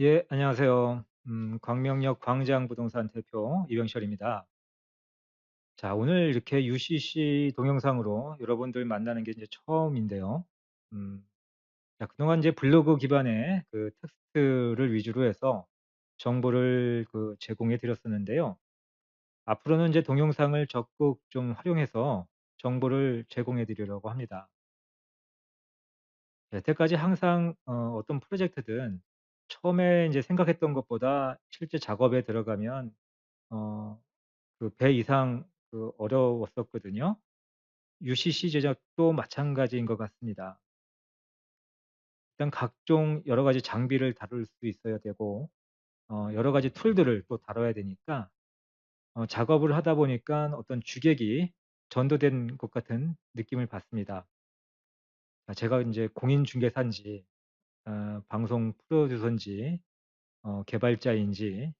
예, 안녕하세요. 음, 광명역 광장부동산 대표 이병철입니다. 자, 오늘 이렇게 UCC 동영상으로 여러분들 만나는 게 이제 처음인데요. 음, 자, 그동안 이제 블로그 기반의 그 텍스트를 위주로 해서 정보를 그 제공해 드렸었는데요. 앞으로는 이제 동영상을 적극 좀 활용해서 정보를 제공해 드리려고 합니다. 여태까지 항상 어, 어떤 프로젝트든 처음에 이제 생각했던 것보다 실제 작업에 들어가면 어, 그 배 이상 그 어려웠었거든요. UCC 제작도 마찬가지인 것 같습니다. 일단 각종 여러 가지 장비를 다룰 수 있어야 되고 어 여러 가지 툴들을 또 다뤄야 되니까 어 작업을 하다 보니까 어떤 주객이 전도된 것 같은 느낌을 받습니다. 아 제가 인제 공인중개사인지 어 방송 프로듀서인지 어 개발자인지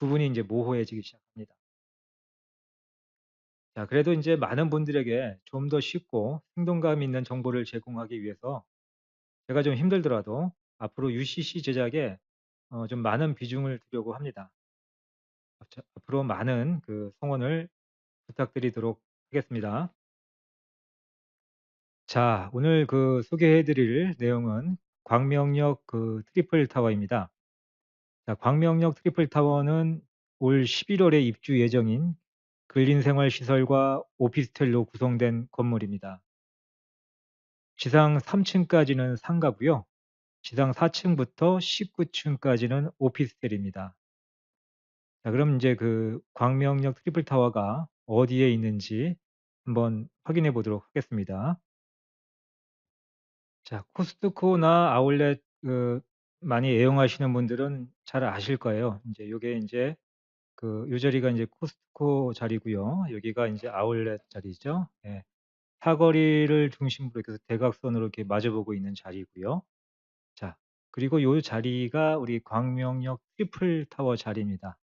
구분이 인제 모호해지기 시작합니다. 자 그래도 인제 많은 분들에게 좀 더 쉽고 생동감 있는 정보를 제공하기 위해서 제가 좀 힘들더라도 앞으로 UCC 제작에 어 좀 많은 비중을 두려고 합니다. 앞으로 많은 그 성원을 부탁드리도록 하겠습니다. 자 오늘 그 소개해 드릴 내용은 광명역 그 트리플 타워입니다. 자 광명역 트리플 타워는 올 11 월에 입주 예정인 근린생활시설과 오피스텔로 구성된 건물입니다. 지상 3 층까지는 상가고요. 지상 4 층부터 19 층까지는 오피스텔입니다. 자 그럼 인제 그 광명역 트리플 타워가 어디에 있는지 한번 확인해 보도록 하겠습니다. 자 코스트코나 아울렛 그 많이 애용하시는 분들은 잘 아실 거예요. 인제 요게 인제 그 요 자리가 인제 코스트코 자리고요. 여기가 인제 아울렛 자리죠. 예. 사거리를 중심으로 해서 대각선으로 이렇게 마주보고 있는 자리고요. 자 그리고 요 자리가 우리 광명역 트리플 타워 자리입니다.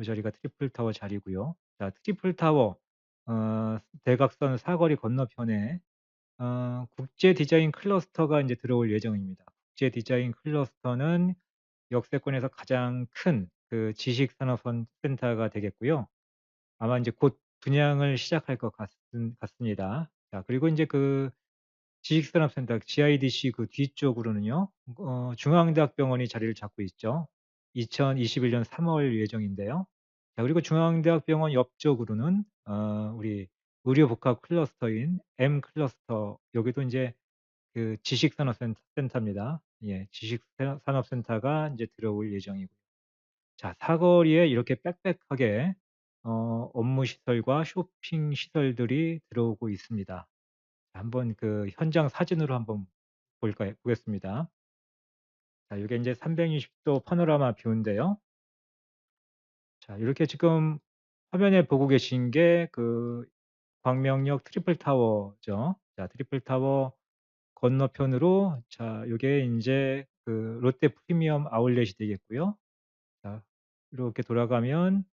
요 자리가 트리플 타워 자리고요. 자 트리플 타워 어 대각선 사거리 건너편에 어 국제 디자인 클러스터가 인제 들어올 예정입니다. 국제 디자인 클러스터는 역세권에서 가장 큰 그 지식 산업 선 센터가 되겠고요. 아마 인제 곧 분양을 시작할 것 같은 같습니다. 자 그리고 인제 그 지식산업센터 GIDC 그 뒤쪽으로는요. 어 중앙대학병원이 자리를 잡고 있죠. 2021년 3월 예정인데요. 자 그리고 중앙대학병원 옆쪽으로는 어 우리 의료 복합 클러스터인 M 클러스터 여기도 인제 그 지식 산업센 센터입니다. 예. 지식산 산업센터가 인제 들어올 예정이고요. 자 사거리에 이렇게 빽빽하게 어 업무 시설과 쇼핑 시설들이 들어오고 있습니다. 한번 그 현장 사진으로 한번 볼까요 보겠습니다. 자 요게 인제 360도 파노라마 뷰인데요. 자 이렇게 지금 화면에 보고 계신 게 그 광명역 트리플 타워죠. 자 트리플 타워 건너편으로 자 요게 인제 그 롯데 프리미엄 아울렛이 되겠고요. 자 이렇게 돌아가면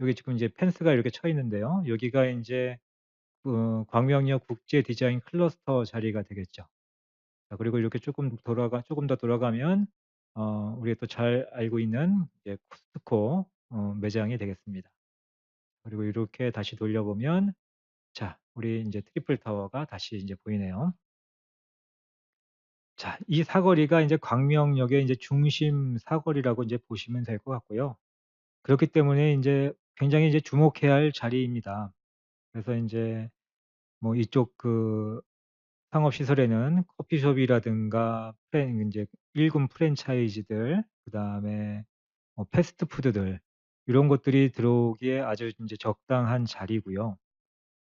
여기 지금 이제 펜스가 이렇게 쳐 있는데요. 여기가 인제 그 광명역 국제 디자인 클러스터 자리가 되겠죠. 자 그리고 이렇게 쪼끔 돌아가 쪼금 더 돌아가면 어 우리가 또 잘 알고 있는 이제 코스트코 어 매장이 되겠습니다. 그리고 이렇게 다시 돌려보면 자 우리 인제 트리플 타워가 다시 인제 보이네요. 자 이 사거리가 인제 광명역의 인제 중심 사거리라고 인제 보시면 될 것 같고요. 그렇기 때문에 인제 굉장히 이제 주목해야 할 자리입니다. 그래서 인제 뭐 이쪽 그 상업 시설에는 커피숍이라든가 프랜 인제 1군 프랜차이즈들 그다음에 뭐 패스트푸드들 이런 것들이 들어오기에 아주 인제 적당한 자리고요.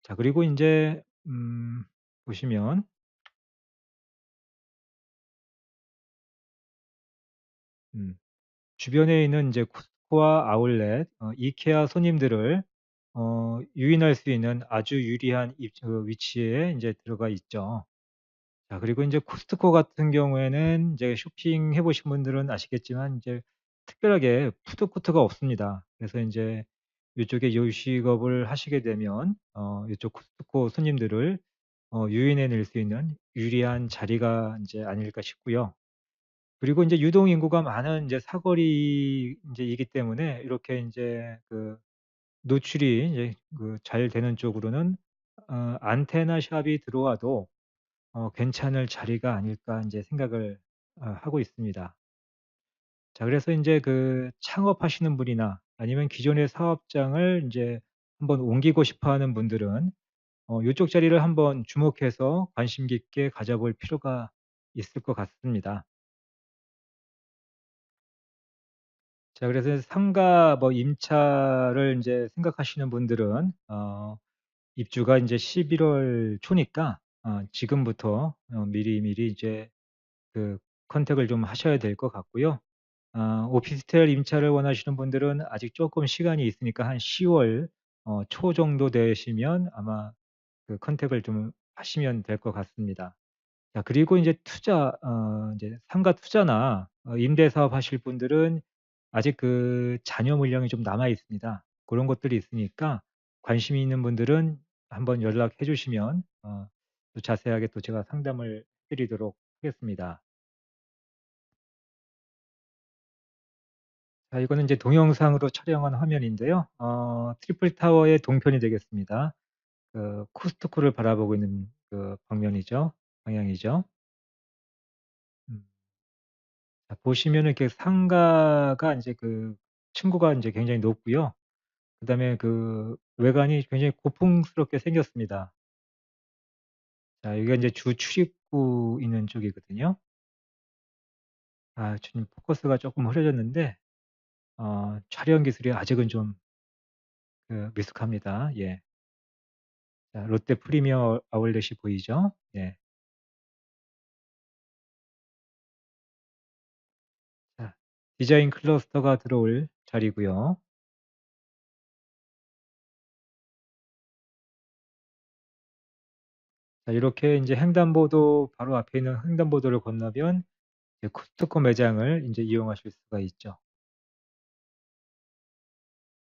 자 그리고 인제 음 보시면 음 주변에 있는 인제 코스트코와 아울렛 어 이케아 손님들을 어 유인할 수 있는 아주 유리한 입 그 위치에 인제 들어가 있죠. 자 그리고 인제 코스트코 같은 경우에는 인제 쇼핑해 보신 분들은 아시겠지만 인제 특별하게 푸드코트가 없습니다. 그래서 인제 요쪽에 요식업을 하시게 되면 어 요쪽 코스트코 손님들을 어 유인해 낼 수 있는 유리한 자리가 인제 아닐까 싶고요. 그리고 인제 유동 인구가 많은 인제 사거리 인제이기 때문에 이렇게 인제 그 노출이 이제 그 잘 되는 쪽으로는 어 '안테나 샵이 들어와도 어 괜찮을 자리가 아닐까.' 인제 생각을 어 하고 있습니다. 자 그래서 인제 그 창업하시는 분이나 아니면 기존의 사업장을 인제 한번 옮기고 싶어 하는 분들은 어 요쪽 자리를 한번 주목해서 관심 깊게 가져볼 필요가 있을 것 같습니다. 자 그래서 상가 뭐 임차를 인제 생각하시는 분들은 어 입주가 인제 11 월 초니까 어 지금부터 어 미리미리 이제 그 컨택을 좀 하셔야 될 것 같고요. 아 오피스텔 임차를 원하시는 분들은 아직 쪼끔 시간이 있으니까 한 10월 어 초 정도 되시면 아마 그 컨택을 좀 하시면 될 것 같습니다. 자 그리고 인제 투자 어 인제 상가 투자나 어 임대 사업 하실 분들은 아직 그 잔여 물량이 좀 남아 있습니다. 고런 것들이 있으니까 관심이 있는 분들은 한번 연락해 주시면 어 또 자세하게 또 제가 상담을 해 드리도록 하겠습니다. 자 이거는 인제 동영상으로 촬영한 화면인데요. 어 트리플 타워의 동편이 되겠습니다. 그 코스트코를 바라보고 있는 그 방면이죠 방향이죠. 음. 자 보시면은 이렇게 상가가 인제 그 층고가 인제 굉장히 높고요. 그다음에 그 외관이 굉장히 고풍스럽게 생겼습니다. 자 여기가 인제 주 출입구 있는 쪽이거든요. 아 지금 포커스가 쪼끔 흐려졌는데 어 촬영 기술이 아직은 좀 그 미숙합니다. 예. 자 롯데 프리미어 아울렛이 보이죠? 예. 자 디자인 클러스터가 들어올 자리고요. 자 이렇게 인제 횡단보도 바로 앞에 있는 횡단보도를 건너면 이제 코스트코 매장을 인제 이용하실 수가 있죠.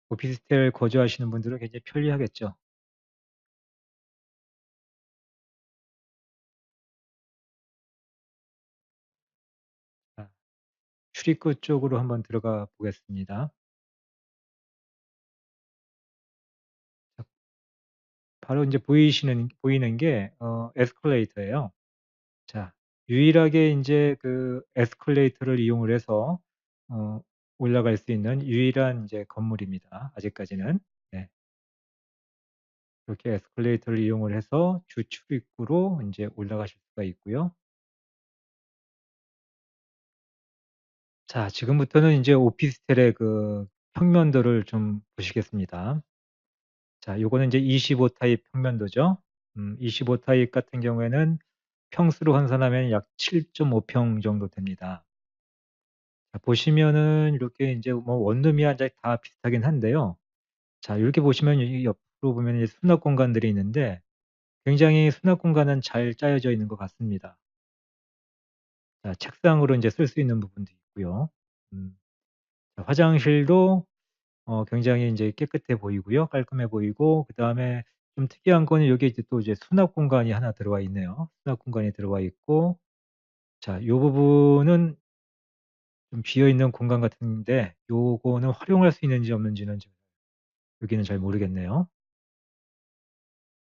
오피스텔 거주하시는 분들은 굉장히 편리하겠죠. 자 출입구 쪽으로 한번 들어가 보겠습니다. 자 바로 인제 보이시는 보이는 게 어 에스컬레이터예요. 자 유일하게 인제 그 에스컬레이터를 이용을 해서 어 올라갈 수 있는 유일한 인제 건물입니다 아직까지는. 네. 이렇게 에스컬레이터를 이용을 해서 주 출입구로 인제 올라가실 수가 있고요. 자 지금부터는 인제 오피스텔의 그 평면도를 좀 보시겠습니다. 자 요거는 인제 25 타입 평면도죠. 음 25 타입 같은 경우에는 평수로 환산하면 약 7.5평 정도 됩니다. 자 보시면은 이렇게 인제 뭐 원룸이야 인제 다 비슷하긴 한데요. 자 요렇게 보시면 이 옆으로 보면 이제 수납 공간들이 있는데 굉장히 수납 공간은 잘 짜여져 있는 것 같습니다. 자 책상으로 인제 쓸 수 있는 부분도 있고요. 음 자 화장실도 어 굉장히 인제 깨끗해 보이고요. 깔끔해 보이고 그다음에 좀 특이한 거는 여기에 이제 또 이제 수납 공간이 하나 들어와 있네요. 수납 공간이 들어와 있고 자 요 부분은 좀 비어 있는 공간 같은데 요거는 활용할 수 있는지 없는지는 좀 여기는 잘 모르겠네요.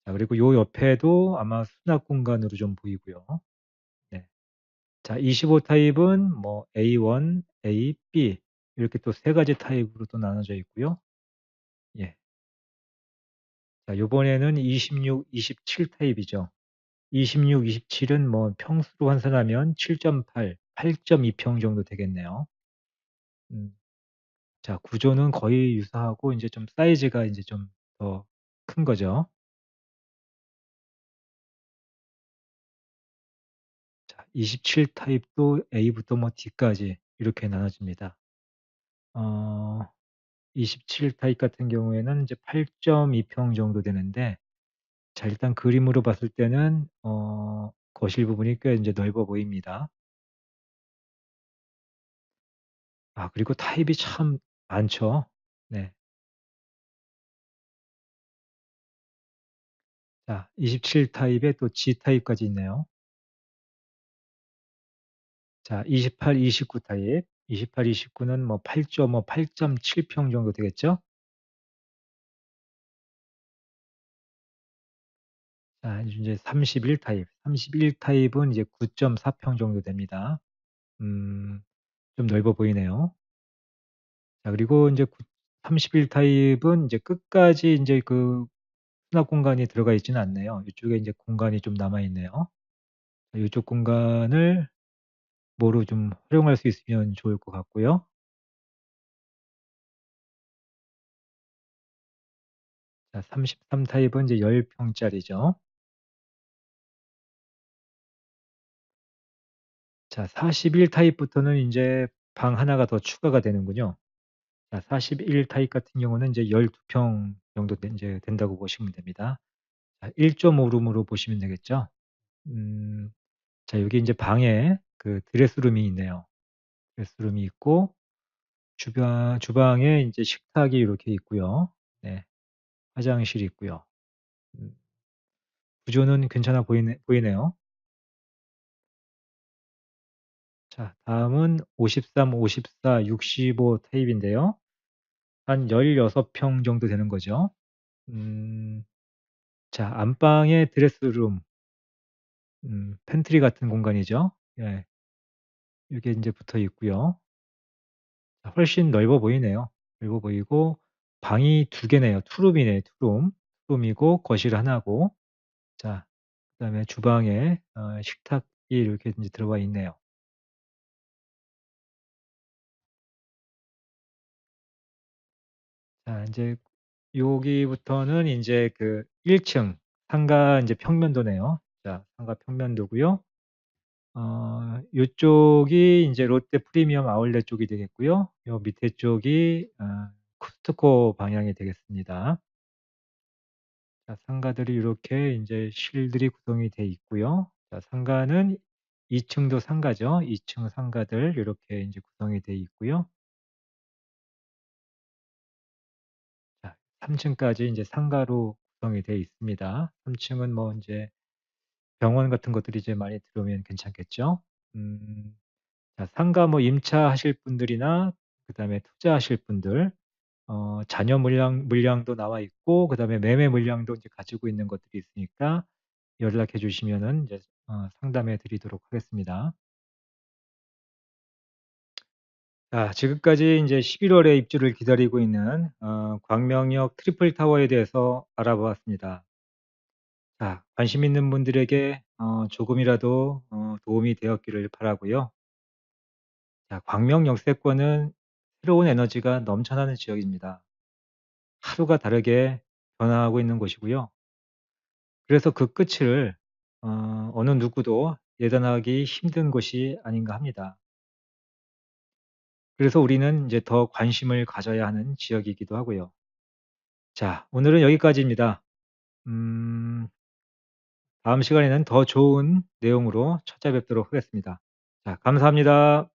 자 그리고 요 옆에도 아마 수납 공간으로 좀 보이고요. 네. 자 25 타입은 뭐 A1, A, B 이렇게 또 세 가지 타입으로 또 나눠져 있고요. 예. 자 요번에는 26, 27 타입이죠. 26, 27은 뭐 평수로 환산하면 7.8, 8.2평 정도 되겠네요. 음. 자 구조는 거의 유사하고 인제 좀 사이즈가 인제 좀 더 큰 거죠. 자 27 타입도 A부터 뭐 D까지 이렇게 나눠집니다. 어 27 타입 같은 경우에는 이제 8.2평 정도 되는데 자 일단 그림으로 봤을 때는 어 거실 부분이 꽤 인제 넓어 보입니다. 아 그리고 타입이 참 많죠. 네. 자 27 타입에 또 G 타입까지 있네요. 자, 28, 29 타입. 28, 29는 뭐 8점, 뭐 8.7평 정도 되겠죠? 자, 이제 31 타입. 31 타입은 이제 9.4평 정도 됩니다. 음, 좀 넓어 보이네요. 자, 그리고 이제 31 타입은 이제 끝까지 이제 그 수납 공간이 들어가 있지는 않네요. 이쪽에 이제 공간이 좀 남아 있네요. 이쪽 공간을 뭐로 좀 활용할 수 있으면 좋을 것 같고요. 자, 33 타입은 이제 10 평짜리죠. 자, 41 타입부터는 이제 방 하나가 더 추가가 되는군요. 자, 41 타입 같은 경우는 이제 12 평 정도 된, 이제 된다고 보시면 됩니다. 자, 1.5 룸으로 보시면 되겠죠. 음, 자, 여기 이제 방에 그 드레스룸이 있네요. 드레스룸이 있고 주방 주방에 이제 식탁이 이렇게 있고요. 네, 화장실이 있고요. 음, 구조는 괜찮아 보이네, 보이네요. 자, 다음은 53, 54, 65 타입인데요. 한 16평 정도 되는 거죠. 음, 자, 안방에 드레스룸, 음, 팬트리 같은 공간이죠. 예, 이게 이제 붙어 있고요. 자, 훨씬 넓어 보이네요. 넓어 보이고 방이 두 개네요. 투룸이네, 투룸. 투룸이고 거실 하나고. 자, 그다음에 주방에 어, 식탁이 이렇게 이제 들어가 있네요. 자, 이제 여기부터는 이제 그 1 층 상가 이제 평면도네요. 자, 상가 평면도고요. 어, 요쪽이 이제 롯데 프리미엄 아울렛 쪽이 되겠고요. 요 밑에 쪽이 어, 코스트코 방향이 되겠습니다. 자, 상가들이 이렇게 이제 실들이 구성이 돼 있고요. 자, 상가는 2 층도 상가죠. 2 층 상가들 이렇게 이제 구성이 돼 있고요. 3층까지 이제 상가로 구성이 돼 있습니다. 3 층은 뭐 이제 병원 같은 것들이 이제 많이 들어오면 괜찮겠죠. 음, 자, 상가 뭐 임차하실 분들이나 그다음에 투자하실 분들, 어, 자녀 물량 물량도 나와 있고 그다음에 매매 물량도 이제 가지고 있는 것들이 있으니까 연락해 주시면은 이제 어, 상담해 드리도록 하겠습니다. 자, 지금까지 이제 11월에 입주를 기다리고 있는 어, 광명역 트리플 타워에 대해서 알아보았습니다. 자, 관심 있는 분들에게 어, 조금이라도 어, 도움이 되었기를 바라고요. 자, 광명 역세권은 새로운 에너지가 넘쳐나는 지역입니다. 하루가 다르게 변화하고 있는 곳이고요. 그래서 그 끝을 어, 어느 누구도 예단하기 힘든 곳이 아닌가 합니다. 그래서 우리는 이제 더 관심을 가져야 하는 지역이기도 하고요. 자, 오늘은 여기까지입니다. 음, 다음 시간에는 더 좋은 내용으로 찾아뵙도록 하겠습니다. 자, 감사합니다.